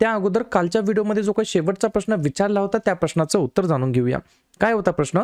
त्या अगोदर कालच्या व्हिडिओमध्ये जो काही शेवटचा प्रश्न विचारला होता त्या प्रश्नाचं उत्तर जाणून घेऊया. काय होता प्रश्न?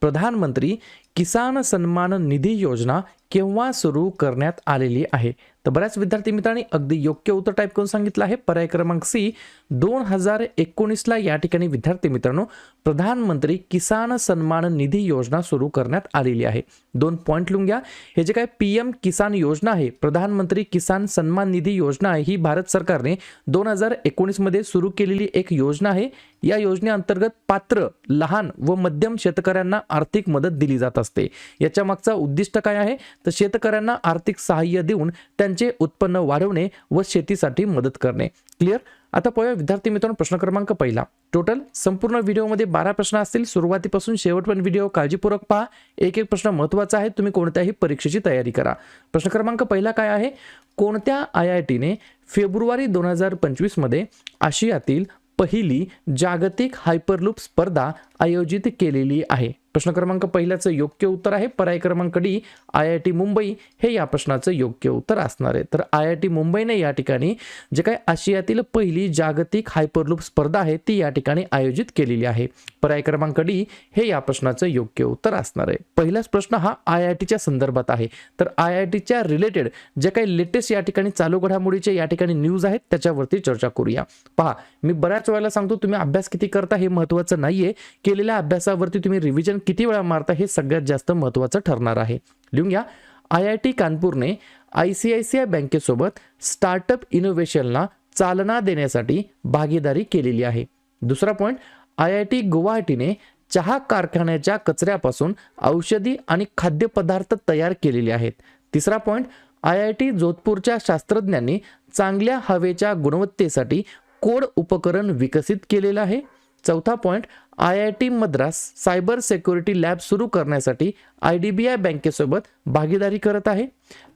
प्रधानमंत्री किसान सन्मान निधी योजना केव्हा सुरू करण्यात आलेली आहे? तर बऱ्याच विद्यार्थी मित्रांनी अगदी योग्य उत्तर टाईप करून सांगितलं आहे. पर्याय क्रमांक सी दोन हजार एकोणीसला या ठिकाणी विद्यार्थी मित्रांनो प्रधानमंत्री किसान सन्मान निधी योजना सुरू करण्यात आलेली आहे. दोन पॉईंट लिहून घ्या. हे जे काय पी एम किसान योजना आहे प्रधानमंत्री किसान सन्मान निधी योजना आहे ही भारत सरकारने दोन हजार एकोणीसमध्ये सुरू केलेली एक योजना आहे. या योजनेअंतर्गत पात्र लहान व मध्यम शेतकऱ्यांना आर्थिक मदत दिली जात असते. याच्या मागचा उद्दिष्ट काय आहे? तर शेतकऱ्यांना आर्थिक सहाय्य देऊन त्यांचे उत्पन्न वाढवणे व शेतीसाठी मदत करणे. क्लिअर आता पाहूया विद्यार्थी मित्रांनो प्रश्न क्रमांक पहिला. टोटल संपूर्ण व्हिडिओमध्ये बारा प्रश्न असतील. सुरुवातीपासून शेवटपर्यंत व्हिडिओ काळजीपूर्वक पहा. एक एक प्रश्न महत्त्वाचा आहे. तुम्ही कोणत्याही परीक्षेची तयारी करा. प्रश्न क्रमांक पहिला काय आहे? कोणत्या आय आय टीने फेब्रुवारी दोन हजार पंचवीसमध्ये आशियातील पहिली जागतिक हायपरलूप स्पर्धा आयोजित केलेली आहे? प्रश्न क्रमांक पहिल्याचं योग्य उत्तर आहे. पर्याय क्रमांक D I I T Mumbai हे या प्रश्नाचं योग्य उत्तर असणार आहे. तर आय आय टी मुंबईने या ठिकाणी जे काही आशियातील पहिली जागतिक हायपरलूप स्पर्धा आहे ती या ठिकाणी आयोजित केलेली आहे. पर्याय क्रमांक डी हे या प्रश्नाचं योग्य उत्तर असणार आहे. पहिलाच प्रश्न हा आय आय टीच्या संदर्भात आहे. तर आय आय टीच्या रिलेटेड जे काही लेटेस्ट या ठिकाणी चालू घडामोडीचे या ठिकाणी न्यूज आहेत त्याच्यावरती चर्चा करूया. पहा मी बऱ्याच वेळेला सांगतो तुम्ही अभ्यास किती करता हे महत्त्वाचं नाहीये. केलेल्या अभ्यासावरती तुम्ही रिव्हिजन किती वेळा मारता हे सगळ्यात जास्त महत्त्वाचं ठरणार आहे. लिहून घ्या. I I T कानपूरने I C I C I बँकेसोबत startup इनोव्हेशनला चालना देण्यासाठी भागीदारी केलेली आहे. दुसरा पॉईंट आय आय टी गुवाहाटीने चहा कारखान्याच्या कचऱ्यापासून औषधी आणि खाद्यपदार्थ तयार केलेले आहेत. तिसरा पॉईंट आय आय टी जोधपूरच्या शास्त्रज्ञांनी चांगल्या हवेच्या गुणवत्तेसाठी कोड उपकरण विकसित केलेलं आहे. चौथा point I I T Madras cyber security lab सुरू करण्यासाठी आय डी बी आय बँकेसोबत भागीदारी करत आहे.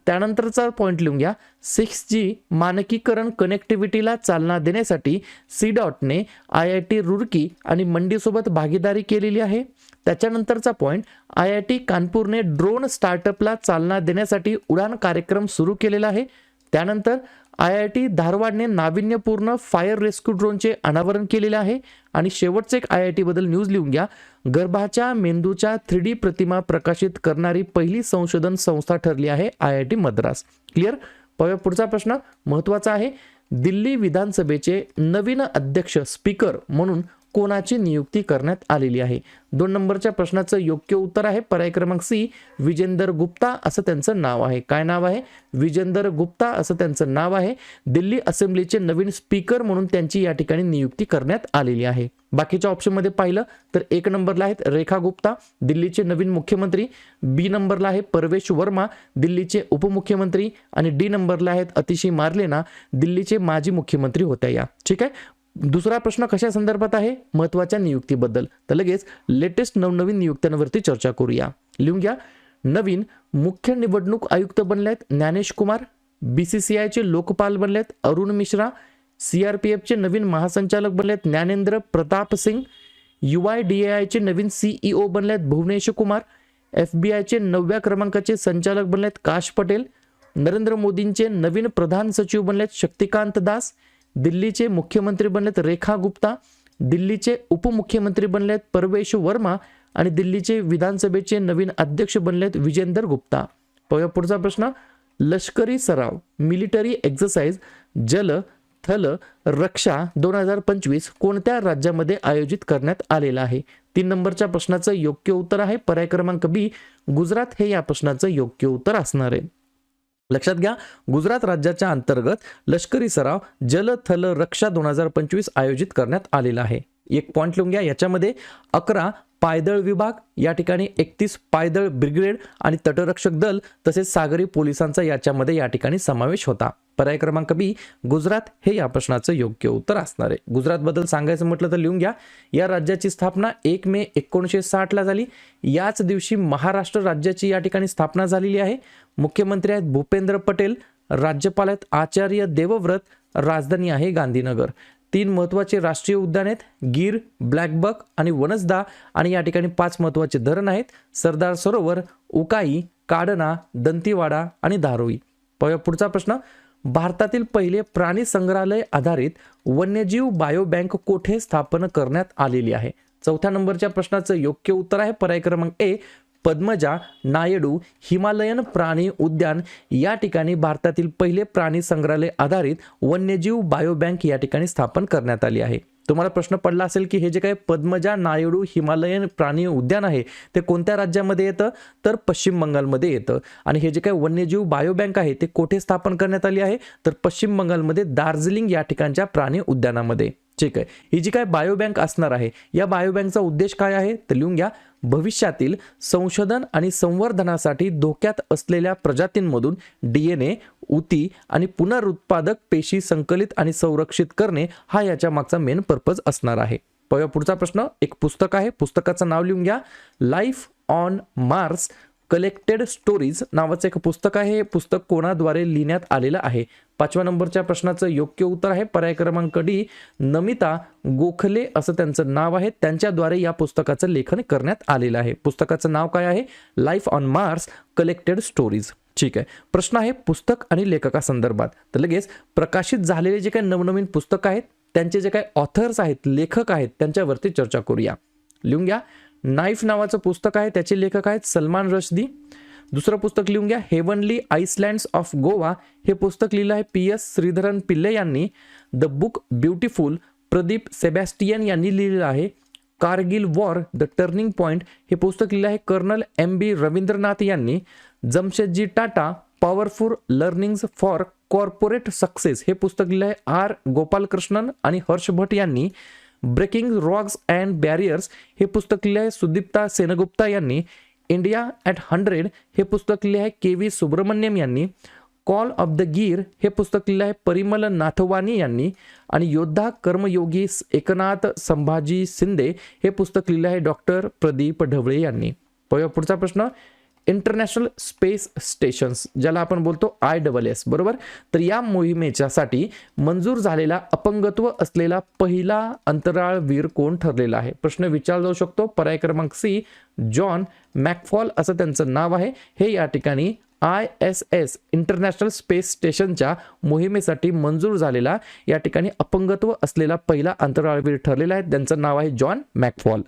त्यानंतरचा पॉईंट लिहून घ्या. सिक्स जी मानकीकरण कनेक्टिव्हिटीला चालना देण्यासाठी सी डॉटने आय आय टी रुरकी आणि मंडीसोबत भागीदारी केलेली आहे. त्याच्यानंतरचा पॉईंट आय आय टी कानपूरने ड्रोन स्टार्टअपला चालना देण्यासाठी उडान कार्यक्रम सुरू केलेला आहे. त्यानंतर आय आय टी धारवाडने नाविन्यपूर्ण फायर रेस्क्यू ड्रोनचे अनावरण केलेले आहे. आणि शेवटचे एक आय आय टी बद्दल न्यूज लिहून घ्या. गर्भाच्या मेंदूच्या थ्री डी प्रतिमा प्रकाशित करणारी पहिली संशोधन संस्था ठरली आहे I I T Madras. Clear पाहूया पुढचा प्रश्न. महत्त्वाचा आहे. दिल्ली विधानसभेचे नवीन अध्यक्ष स्पीकर म्हणून कोणाची नियुक्ती करण्यात आलेली आहे? दोन नंबरच्या प्रश्नाचं योग्य उत्तर आहे पर्याय क्रमांक सी विजेंदर गुप्ता असं त्यांचं नाव आहे. काय नाव आहे? विजेंदर गुप्ता असं त्यांचं नाव आहे. दिल्ली असेंब्लीचे नवीन स्पीकर म्हणून त्यांची या ठिकाणी नियुक्ती करण्यात आलेली आहे. बाकीच्या ऑप्शनमध्ये पाहिलं तर एक नंबरला आहेत रेखा गुप्ता दिल्लीचे नवीन मुख्यमंत्री. बी नंबरला आहे परवेश वर्मा दिल्लीचे उपमुख्यमंत्री. आणि डी नंबरला आहेत अतिशय मार्लेना दिल्लीचे माजी मुख्यमंत्री होत्या या. ठीक आहे? दुसरा प्रश्न कशा संदर्भात आहे? महत्त्वाच्या नियुक्तीबद्दल. तर लगेच लेटेस्ट नवनवीन नियुक्त्यांवरती चर्चा करूया. लिहून घ्या. नवीन मुख्य निवडणूक आयुक्त बनलेत Gyanesh Kumar B C C आयचे लोकपाल बनलेत Arun Mishra C R P एफचे नवीन महासंचालक बनलेत Gyanendra Pratap Singh U I D आयचे नवीन सीईओ बनलेत भुवनेश कुमार एफ बी आयचे नवव्या क्रमांकाचे संचालक बनलेत काश पटेल नरेंद्र मोदींचे नवीन प्रधान सचिव बनलेत शक्तिकांत दास दिल्लीचे मुख्यमंत्री बनलेत रेखा गुप्ता दिल्लीचे उपमुख्यमंत्री बनलेत परवेश वर्मा आणि दिल्लीचे विधानसभेचे नवीन अध्यक्ष बनलेत विजेंदर गुप्ता. पाहूया पुढचा प्रश्न. लष्करी सराव मिलिटरी एक्झरसाइज जल थल रक्षा दोन हजार पंचवीस कोणत्या राज्यामध्ये आयोजित करण्यात आलेला आहे? तीन नंबरच्या प्रश्नाचं योग्य उत्तर आहे. पर्याय क्रमांक बी गुजरात हे या प्रश्नाचं योग्य उत्तर असणार आहे. लक्षात घ्या गुजरात राज्याच्या अंतर्गत लष्करी सराव जल थल रक्षा दोन हजार पंचवीस आयोजित करण्यात आलेला आहे. एक पॉईंट लिहून घ्या याच्यामध्ये अकरा पायदळ विभाग या ठिकाणी एकतीस पायदळ ब्रिगेड आणि तटरक्षक दल तसेच सागरी पोलिसांचा याच्यामध्ये या ठिकाणी समावेश होता. पर्याय क्रमांक बी गुजरात हे या प्रश्नाचं योग्य उत्तर असणार आहे. गुजरातबद्दल सांगायचं म्हटलं तर लिहून घ्या या राज्याची स्थापना एक मे एकोणीसशे साठला झाली. याच दिवशी महाराष्ट्र राज्याची या ठिकाणी स्थापना झालेली आहे. मुख्यमंत्री आहेत भूपेंद्र पटेल राज्यपाल आहेत आचार्य देवव्रत राजधानी आहे गांधीनगर. तीन महत्त्वाचे राष्ट्रीय उद्यान आहेत गीर ब्लॅकबक आणि वनसदा आणि या ठिकाणी पाच महत्त्वाचे धरण आहेत सरदार सरोवर उकाई काडना दंतीवाडा आणि धारोई. पाहूया पुढचा प्रश्न. भारतातील पहिले प्राणी संग्रहालय आधारित वन्यजीव बायोबँक कोठे स्थापन करण्यात आलेली आहे? चौथ्या नंबरच्या प्रश्नाचं योग्य उत्तर आहे. पर्याय क्रमांक ए पद्मजा नायडू हिमालयन प्राणी उद्यान या ठिकाणी भारतातील पहिले प्राणी संग्रहालय आधारित वन्यजीव बायोबँक या ठिकाणी स्थापन करण्यात आली आहे. तुम्हाला प्रश्न पडला असेल की हे जे काही पद्मजा नायडू हिमालयन प्राणी उद्यान आहे ते कोणत्या राज्यामध्ये येतं? तर पश्चिम बंगालमध्ये येतं. आणि हे जे काही वन्यजीव बायोबँक आहे ते कोठे स्थापन करण्यात आली आहे? तर पश्चिम बंगालमध्ये दार्जिलिंग या ठिकाणच्या प्राणी उद्यानामध्ये. ठीक आहे. ही जी काय बायोबँक असणार आहे या बायोबँकचा उद्देश काय आहे? तर लिहून घ्या. भविष्यातील संशोधन आणि संवर्धनासाठी धोक्यात असलेल्या प्रजातींमधून डी एन ए उती आणि पुनरुत्पादक पेशी संकलित आणि संरक्षित करणे हा याच्या मागचा मेन पर्पज असणार आहे. पुढचा प्रश्न. एक पुस्तक आहे. पुस्तकाचं नाव लिहून घ्या. Life on Mars collected stories नावाचं एक पुस्तक आहे. हे पुस्तक कोणाद्वारे लिहिण्यात आलेलं आहे? पाचव्या नंबरच्या प्रश्नाचं योग्य उत्तर आहे. पर्याय क्रमांक डी नमिता गोखले असं त्यांचं नाव आहे. त्यांच्याद्वारे या पुस्तकाचं लेखन करण्यात आलेलं आहे. पुस्तकाचं नाव काय आहे? Life on Mars collected stories ठीक आहे. प्रश्न आहे पुस्तक आणि लेखकासंदर्भात. तर लगेच प्रकाशित झालेले जे काही नवनवीन पुस्तक आहेत त्यांचे जे काही ऑथर्स आहेत लेखक आहेत त्यांच्यावरती चर्चा करूया. लिहून घ्या. नाईफ नावाचं पुस्तक आहे त्याचे लेखक आहेत सलमान रशदी. दुसरं पुस्तक लिहून घ्या हेवनली आईसलँड्स ऑफ गोवा. हे पुस्तक लिहिलं आहे पी एस श्रीधरन पिल्ले यांनी. The book beautiful Pradeep Sebastian यांनी लिहिलेलं आहे. Kargil war the turning point हे पुस्तक लिहिलं आहे कर्नल एम बी रवींद्रनाथ यांनी. Jamshedji Tata powerful learnings for corporate success हे पुस्तक लिहिलं आहे आर गोपालकृष्णन आणि हर्ष भट यांनी. ब्रेकिंग रॉक्स अँड बॅरियर्स हे पुस्तक लिहिले आहे सुदीप्ता सेनगुप्ता यांनी. इंडिया ॲट हंड्रेड हे पुस्तक लिहिले आहे के व्ही सुब्रमण्यम यांनी. कॉल ऑफ द गीर हे पुस्तक लिहिलं आहे परिमल नाथवानी यांनी. आणि योद्धा कर्मयोगी एकनाथ संभाजी शिंदे हे पुस्तक लिहिलं आहे डॉक्टर प्रदीप ढवळे यांनी. पुढचा प्रश्न. इंटरनॅशनल स्पेस स्टेशन्स ज्याला आपण बोलतो आय डबल एस बरोबर? तर या मोहिमेच्यासाठी मंजूर झालेला अपंगत्व असलेला पहिला अंतराळवीर कोण ठरलेला आहे? प्रश्न विचारला जाऊ शकतो. पर्याय क्रमांक सी जॉन मॅकफॉल असं त्यांचं नाव आहे. हे या ठिकाणी I S S international space स्टेशनच्या मोहिमेसाठी मंजूर झालेला या ठिकाणी अपंगत्व असलेला पहिला अंतराळवीर ठरलेला आहे. त्यांचं नाव आहे जॉन मॅकफॉल.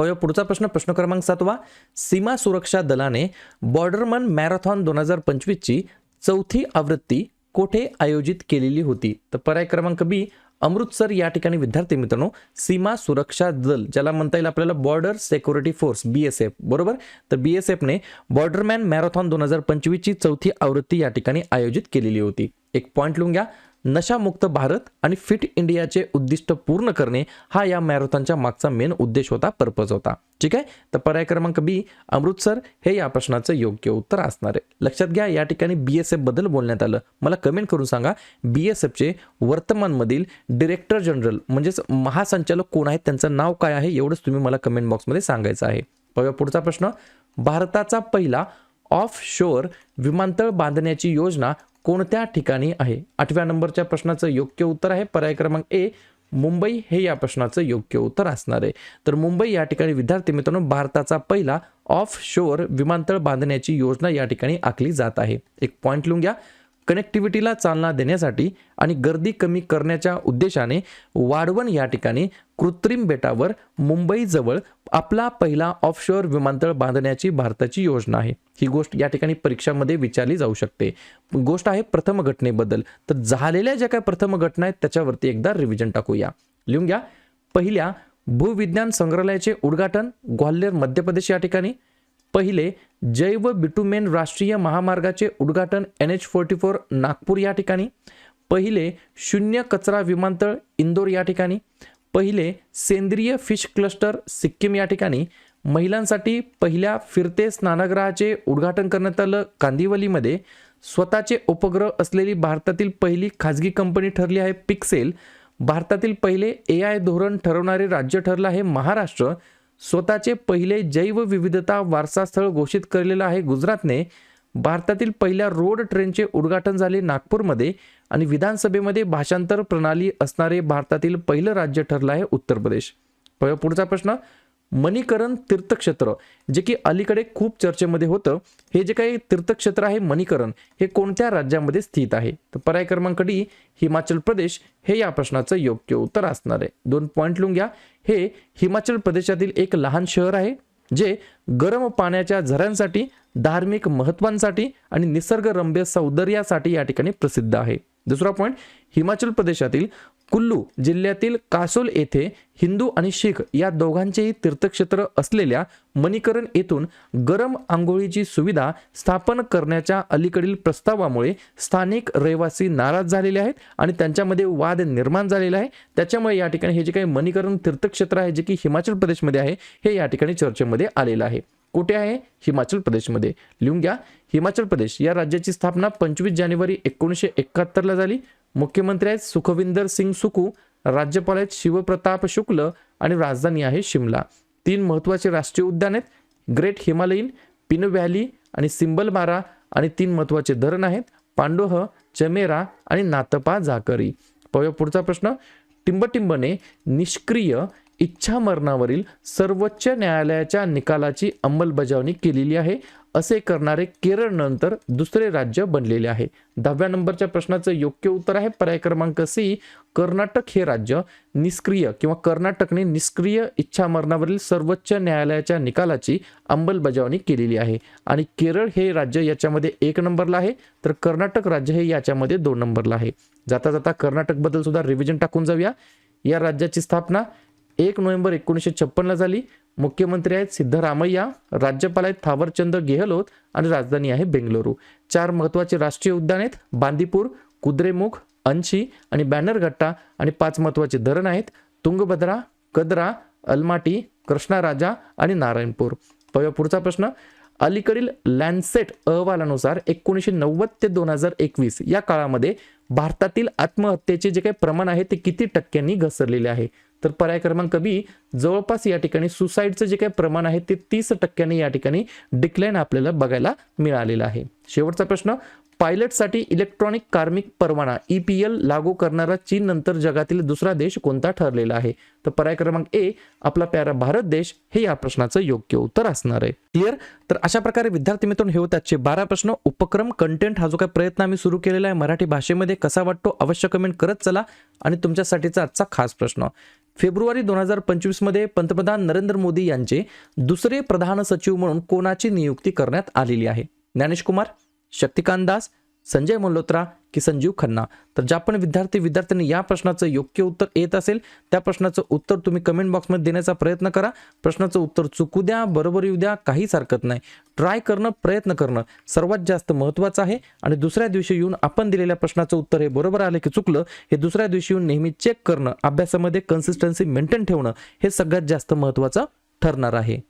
पाहूया पुढचा प्रश्न. प्रश्न क्रमांक सातवा सीमा सुरक्षा दलाने बॉर्डरमन मॅरेथॉन दोन हजार पंचवीसची चौथी आवृत्ती कोठे आयोजित केलेली होती? तर पर्याय क्रमांक बी अमृतसर. या ठिकाणी विद्यार्थी मित्रांनो सीमा सुरक्षा दल ज्याला म्हणता येईल आपल्याला border security force B S F बरोबर? तर बी एस एफने बॉर्डरमॅन मॅरेथॉन दोन हजार पंचवीसची चौथी आवृत्ती या ठिकाणी आयोजित केलेली होती. एक पॉईंट लिहून घ्या. नशामुक्त भारत आणि फिट इंडियाचे उद्दिष्ट पूर्ण करणे हा या मॅरेथॉनच्या मागचा मेन उद्देश होता पर्पज होता. ठीक आहे? तर पर्याय क्रमांक बी अमृतसर हे या प्रश्नाचं योग्य उत्तर असणार आहे. लक्षात घ्या या ठिकाणी बी एस एफबद्दल बोलण्यात आलं. मला कमेंट करून सांगा बी एस एफचे वर्तमानमधील डिरेक्टर जनरल म्हणजेच महासंचालक कोण आहेत त्यांचं नाव काय आहे एवढंच तुम्ही मला कमेंट बॉक्समध्ये सांगायचं आहे. पाहूया पुढचा प्रश्न. भारताचा पहिला ऑफ शोअर विमानतळ बांधण्याची योजना कोणत्या ठिकाणी आहे? आठव्या नंबरच्या प्रश्नाचं योग्य उत्तर आहे. पर्याय क्रमांक ए मुंबई हे या प्रश्नाचं योग्य उत्तर असणार आहे. तर मुंबई या ठिकाणी विद्यार्थी मित्रांनो भारताचा पहिला ऑफ शोअर विमानतळ बांधण्याची योजना या ठिकाणी आखली जात आहे. एक पॉईंट लिहून घ्या. कनेक्टिव्हिटीला चालना देण्यासाठी आणि गर्दी कमी करण्याच्या उद्देशाने वाढवण या ठिकाणी कृत्रिम बेटावर मुंबईजवळ आपला पहिला ऑफशोअर विमानतळ बांधण्याची भारताची योजना आहे. ही गोष्ट या ठिकाणी परीक्षामध्ये विचारली जाऊ शकते. गोष्ट आहे प्रथम घटनेबद्दल. तर झालेल्या ज्या काही प्रथम घटना आहेत त्याच्यावरती एकदा रिव्हिजन टाकूया. लिहून घ्या. पहिल्या भूविज्ञान संग्रहालयाचे उद्घाटन ग्वाल्हेर मध्य प्रदेश या ठिकाणी. पहिले जैव बिटुमेन राष्ट्रीय महामार्गाचे उद्घाटन N H forty four Nagpur या ठिकाणी. पहिले शून्य कचरा विमानतळ इंदोर या ठिकाणी. पहिले सेंद्रिय फिश क्लस्टर सिक्कीम या ठिकाणी. महिलांसाठी पहिल्या फिरते स्नानगृहाचे उद्घाटन करण्यात आलं कांदिवलीमध्ये स्वतःचे उपग्रह असलेली भारतातील पहिली खाजगी कंपनी ठरली आहे पिक्सेल. भारतातील पहिले ए आय धोरण ठरवणारे राज्य ठरलं आहे महाराष्ट्र. स्वतःचे पहिले जैवविविधता वारसास्थळ घोषित केलेलं आहे गुजरातने. भारतातील पहिल्या रोड ट्रेनचे उद्घाटन झाले नागपूरमध्ये आणि विधानसभेमध्ये भाषांतर प्रणाली असणारे भारतातील पहिलं राज्य ठरलं आहे उत्तर प्रदेश. पुढचा प्रश्न मणिकरण तीर्थक्षेत्र जे की अलीकडे खूप चर्चेमध्ये होतं. हे जे काही तीर्थक्षेत्र आहे मणिकरण हे कोणत्या राज्यामध्ये स्थित आहे? तर पर्याय क्रमांक डी हिमाचल प्रदेश. हे या प्रश्नाचं योग्य उत्तर असणार आहे. दोन पॉईंट लिहून घ्या. हे हिमाचल प्रदेशातील एक लहान शहर आहे जे गरम पाण्याच्या झऱ्यांसाठी धार्मिक महत्वांसाठी आणि निसर्गरम्य सौंदर्यासाठी या ठिकाणी प्रसिद्ध आहे. दुसरा पॉईंट हिमाचल प्रदेशातील कुल्लू जिल्ह्यातील कासोल येथे हिंदू आणि शीख या दोघांचेही तीर्थक्षेत्र असलेल्या मणिकरण येथून गरम आंघोळीची सुविधा स्थापन करण्याच्या अलीकडील प्रस्तावामुळे स्थानिक रहिवासी नाराज झालेले आहेत आणि त्यांच्यामध्ये वाद निर्माण झालेला आहे. त्याच्यामुळे या ठिकाणी हे जे काही मणिकरण तीर्थक्षेत्र आहे जे की हिमाचल प्रदेशमध्ये आहे हे या ठिकाणी चर्चेमध्ये आलेलं आहे. कुठे आहे? हिमाचल प्रदेशमध्ये. लिहून घ्या. हिमाचल प्रदेश या राज्याची स्थापना पंचवीस जानेवारी एकोणीसशे एकाहत्तरला झाली. मुख्यमंत्री आहेत सुखविंदर सिंग सुकू राज्यपाल आहेत शिवप्रताप शुक्ल आणि राजधानी आहे शिमला. तीन महत्त्वाचे राष्ट्रीय उद्यान आहेत. ग्रेट हिमालयीन पिन व्हॅली आणि सिंबलबारा आणि तीन महत्त्वाचे धरण आहेत. पांडोह चमेरा आणि नातपा झाकरी. पाहूया पुढचा प्रश्न. टिंबटिंबने निष्क्रिय इच्छामरणावरील सर्वोच्च न्यायालयाच्या निकालाची अंमलबजावणी केलेली आहे. असे करणारे केरळ नंतर दुसरे राज्य बनलेले आहे. दहाव्या नंबरच्या प्रश्नाचं योग्य उत्तर आहे. पर्याय क्रमांक सी कर्नाटक हे राज्य निष्क्रिय किंवा कर्नाटकने निष्क्रिय इच्छामरणावरील सर्वोच्च न्यायालयाच्या निकालाची अंमलबजावणी केलेली आहे. आणि केरळ हे राज्य याच्यामध्ये एक नंबरला आहे तर कर्नाटक राज्य हे याच्यामध्ये दोन नंबरला आहे. जाता जाता कर्नाटकबद्दल सुद्धा रिव्हिजन टाकून जाऊया. या राज्याची स्थापना एक नोव्हेंबर एकोणीसशे छप्पनला झाली. मुख्यमंत्री आहेत सिद्धरामय्या राज्यपाल आहेत थावरचंद गेहलोत आणि राजधानी आहे बेंगलुरू. चार महत्त्वाचे राष्ट्रीय उद्यान आहेत. बांदीपूर कुद्रेमुख अंशी आणि बॅनरघट्टा आणि पाच महत्त्वाचे धरण आहेत. तुंगभद्रा कद्रा अलमाटी कृष्णाराजा आणि नारायणपूर. पाहूया पुढचा प्रश्न. अलीकडील लॅन्सेट अहवालानुसार एकोणीसशे नव्वद ते दोन हजार एकवीस या काळामध्ये भारतातील आत्महत्येचे जे काही प्रमाण आहे ते किती टक्क्यांनी घसरलेले आहे? तर पर्याय क्रमांक बी जवळपास या ठिकाणी सुसाईडचं जे काही प्रमाण आहे ते तीस टक्क्यांनी या ठिकाणी डिक्लाईन आपल्याला बघायला मिळालेलं आहे. शेवटचा प्रश्न पायलटसाठी इलेक्ट्रॉनिक कार्मिक परवाना ई पी एल लागू करणारा चीन नंतर जगातील दुसरा देश कोणता ठरलेला आहे? तर पर्याय क्रमांक ए आपला प्यारा भारत देश हे या प्रश्नाचं योग्य उत्तर असणार आहे. क्लिअर तर अशा प्रकारे विद्यार्थी मित्रांनो हे होते आजचे बारा प्रश्न. उपक्रम कंटेंट हा जो काही प्रयत्न आम्ही सुरू केलेला आहे मराठी भाषेमध्ये कसा वाटतो अवश्य कमेंट करत चला. आणि तुमच्यासाठीचा आजचा खास प्रश्न फेब्रुवारी दोन हजार पंचवीसमध्ये पंतप्रधान नरेंद्र मोदी यांचे दुसरे प्रधान सचिव म्हणून कोणाची नियुक्ती करण्यात आलेली आहे? ज्ञानेश कुमार शक्तिकांत दास संजय मल्होत्रा की संजीव खन्ना. तर ज्या पण विद्यार्थी विद्यार्थ्यांनी या प्रश्नाचं योग्य उत्तर येत असेल त्या प्रश्नाचं उत्तर तुम्ही कमेंट बॉक्समध्ये देण्याचा प्रयत्न करा. प्रश्नाचं उत्तर चुकू द्या बरोबर येऊ द्या काहीच हरकत नाही. ट्राय करणं प्रयत्न करणं सर्वात जास्त महत्त्वाचं आहे. आणि दुसऱ्या दिवशी येऊन आपण दिलेल्या प्रश्नाचं उत्तर हे बरोबर आलं की चुकलं हे दुसऱ्या दिवशी येऊन नेहमी चेक करणं अभ्यासामध्ये कन्सिस्टन्सी मेंटेन ठेवणं हे सगळ्यात जास्त महत्त्वाचं ठरणार आहे.